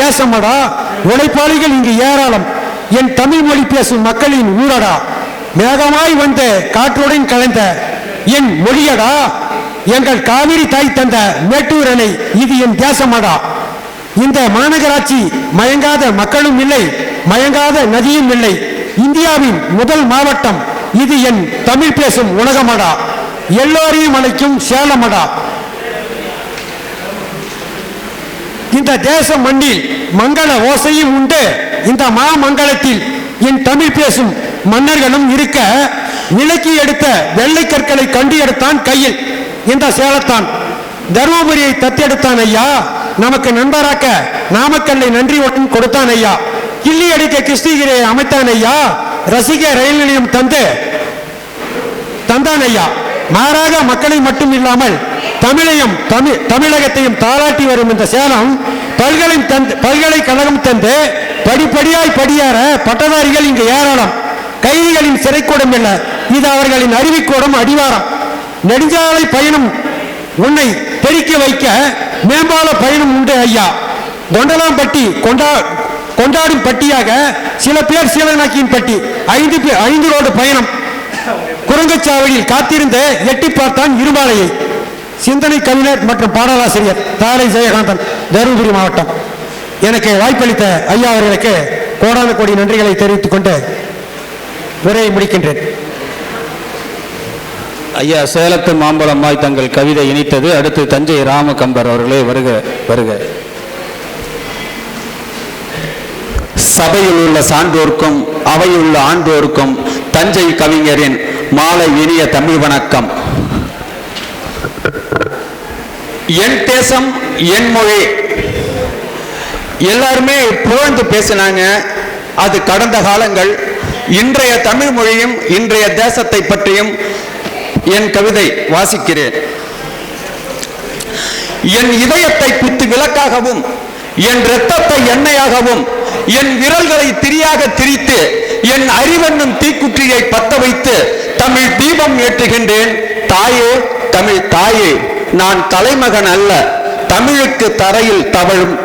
தேசமடா உழைப்பாளிகள் இங்கு ஏராளம். என் தமிழ் மொழி பேசும் மக்களின் ஊரடா. மேகமாய் வந்த காற்றுடன் கலந்த என் மொழியடா. எங்கள் காவிரி தாய் தந்த மேட்டூர் அணை இது என் தேசமடா இந்த மாநகராட்சி மயங்காத மக்களும் இல்லை மயங்காத நதியும் இல்லை. இந்தியாவின் முதல் மாவட்டம் இது என் தமிழ் பேசும் உலகமடா. எல்லோரையும் அழைக்கும் சேலமடா. இந்த தேச மண்ணில் மங்கள ஓசையும் உண்டு. இந்த மாமங்கலத்தில் என் தமிழ் பேசும் மன்னர்களும் இருக்க விலக்கி எடுத்த வெள்ளை கற்களை கண்டு எடுத்தான் கையில். இந்த சேலத்தான் தருமபுரியை தத்தெடுத்தான் ஐயா. நமக்கு நண்பராக்க நாமக்கல்லை நன்றியுடன் கொடுத்தான் ஐயா. கிள்ளி அடிக்க கிருஷ்ணகிரியை அமைத்தான் ஐயா. ரசிக ரயில் நிலையம் தந்து தந்தான் ஐயா. மாறாக மக்களை மட்டும் இல்லாமல் தமிழையும் தமிழ் தமிழகத்தையும் தாளாட்டி வரும் இந்த சேலம் பல்கலை தந்து பல்கலைக்கழகம் தந்து படிப்படியாய் படியேற பட்டதாரிகள் இங்கு ஏராளம். கைதிகளின் சிறைக்கூடம் இல்ல இது அவர்களின் அருவிக்கூடம் அடிவாரம். நெடுஞ்சாலை பயணம் உன்னை பெருக்கி வைக்க மேம்பால பயணம் உண்டு ஐயா. தொண்டலாம்பட்டி கொண்டா கொண்டாடும் பட்டியாக சில பேர் சீலநாக்கியின் பட்டி ஐந்து ஐந்து ரோடு பயணம். குரங்கச்சாவடியில் காத்திருந்து எட்டி பார்த்தான் இருமாலையை. சிந்தனை கவிஞர் மற்றும் பாடலாசிரியர் தாரை ஜெயகாந்தன் தருமபுரி மாவட்டம். எனக்கு வாய்ப்பளித்த ஐயா அவர்களுக்கு கோடான கோடி நன்றிகளை தெரிவித்துக் கொண்டு உரையை முடிக்கின்றேன். ஐயா சேலத்து மாம்பழம்மாய் தங்கள் கவிதை இணைத்தது அடுத்து தஞ்சை ராமகம்பர் அவர்களே வருக வருக. சபையில் உள்ள சான்றோர்க்கும் அவையுள்ள ஆண்டோருக்கும் தஞ்சை கவிஞரின் மாலை இனிய தமிழ் வணக்கம். என் தேசம் என் மொழி. எல்லாருமே புகழ்ந்து பேசினாங்க. அது கடந்த காலங்கள். இன்றைய தமிழ் மொழியும் இன்றைய தேசத்தை பற்றியும் என் கவிதை வாசிக்கிறேன். என் இதயத்தை குத்து விளக்காகவும் என் இரத்தத்தை எண்ணெயாகவும் என் விரல்களை திரியாக திரித்து என் அறிவென்னும் தீக்குற்றியை பத்த வைத்து தமிழ் தீபம் ஏற்றுகின்றேன். தாயே தாயே நான் தலைமகன் அல்ல. தமிழுக்கு தரையில் தவழும்.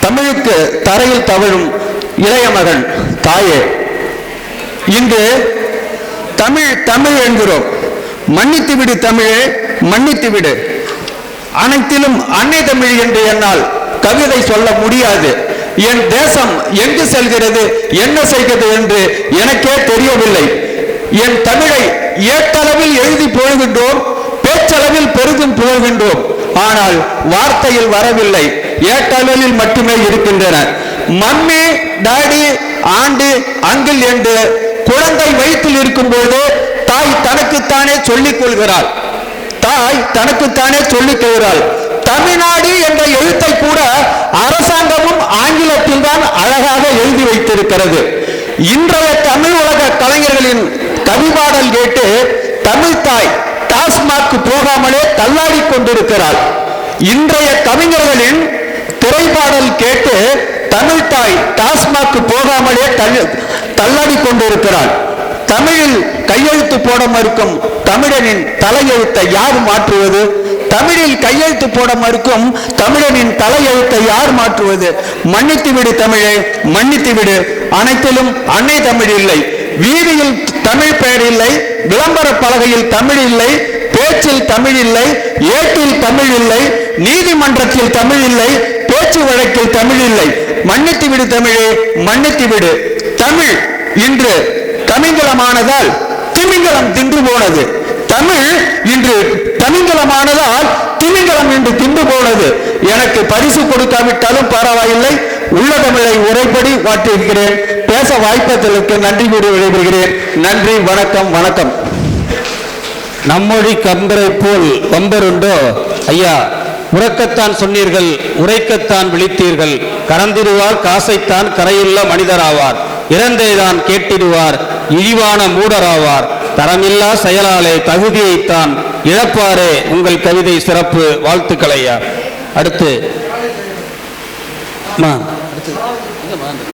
தமிழுக்கு தரையில் தவழும் இளைய மகன். தாயே இன்று தமிழ் தமிழ் என்கிறோம். மன்னித்து விடு தமிழே மன்னித்து விடு. அனைத்திலும் அன்னை தமிழ் என்று என்னால் கவிதை சொல்ல முடியாது. என் தேசம் எங்கு செல்கிறது என்ன செய்கிறது என்று எனக்கே தெரியவில்லை. என் தமிழை ஏட்டளவில் எழுதி புகழ்கின்றோம் பேச்சளவில் பெரிதும் புகழ்கின்றோம். ஆனால் வார்த்தையில் வரவில்லை ஏட்டளவில் மட்டுமே இருக்கின்றன. மம்மி டாடி ஆண்டு அங்கிள் என்று குழந்தை வயிற்றில் இருக்கும்போது தாய் தனக்குத்தானே சொல்லிக் கொள்கிறாள். தாய் தனக்குத்தானே சொல்லிக் கொள்கிறாள். தமிழ்நாடு என்ற எழுத்தை கூட அரசாங்கமும் ஆங்கிலத்தில் தான் அழகாக எழுதி வைத்திருக்கிறது. இன்றைய தமிழ் உலக கலைஞர்களின் கவிபாடல் கேட்டு தமிழ் தாய் டாஸ்மாக் போகாமலே தள்ளாடி கொண்டிருக்கிறாள். இன்றைய கவிஞர்களின் திரைப்பாடல் கேட்டு தமிழ் தாய் டாஸ்மாக் போகாமலே தள்ளாடி கொண்டிருக்கிறாள். தமிழில் கையெழுத்து போட மறுக்கும் தமிழனின் தலையெழுத்தை யார் மாற்றுவது? தமிழில் கையெழுத்து போட மறுக்கும் தமிழனின் தலையெழுத்தை யார் மாற்றுவது? மன்னித்து விடு தமிழே மன்னித்து விடு. அனைத்திலும் அன்னை தமிழ் இல்லை. வீதியில் தமிழ் பெயர் இல்லை விளம்பர பலகையில் தமிழ் இல்லை பேச்சில் தமிழ் இல்லை ஏட்டில் தமிழ் இல்லை நீதிமன்றத்தில் தமிழ் இல்லை பேச்சு வழக்கில் தமிழ் இல்லை. மன்னித்து விடு தமிழே மன்னித்து விடு. தமிழ் இன்று தமிங்கலமானதால் திமிங்கலம் தின்று போனது. தமிழ் இன்று தமிங்கலமானதால் திமிங்கலம் என்று தின்று போனது. எனக்கு பரிசு கொடுக்காவிட்டாலும் பரவாயில்லை. உள்ள தமிழை உரைப்படி வாட்டியிருக்கிறேன் பேச வாய்ப்பதற்கு நன்றி கூறி விடைபெறுகிறேன். நன்றி வணக்கம் வணக்கம். நம்மொழி கம்பரை போல் வம்பருண்டோ? ஐயா உறக்கத்தான் சொன்னீர்கள் உரைக்கத்தான் விழித்தீர்கள். கறந்திடுவார் காசைத்தான் கரையுள்ள மனிதராவார். இறந்தேதான் கேட்டிடுவார் இழிவான மூடராவார். தரமில்லா செயலாலே தகுதியைத்தான் இழப்பாரே உங்கள் கவிதை சிறப்பு வாழ்த்துக்களையா அடுத்து.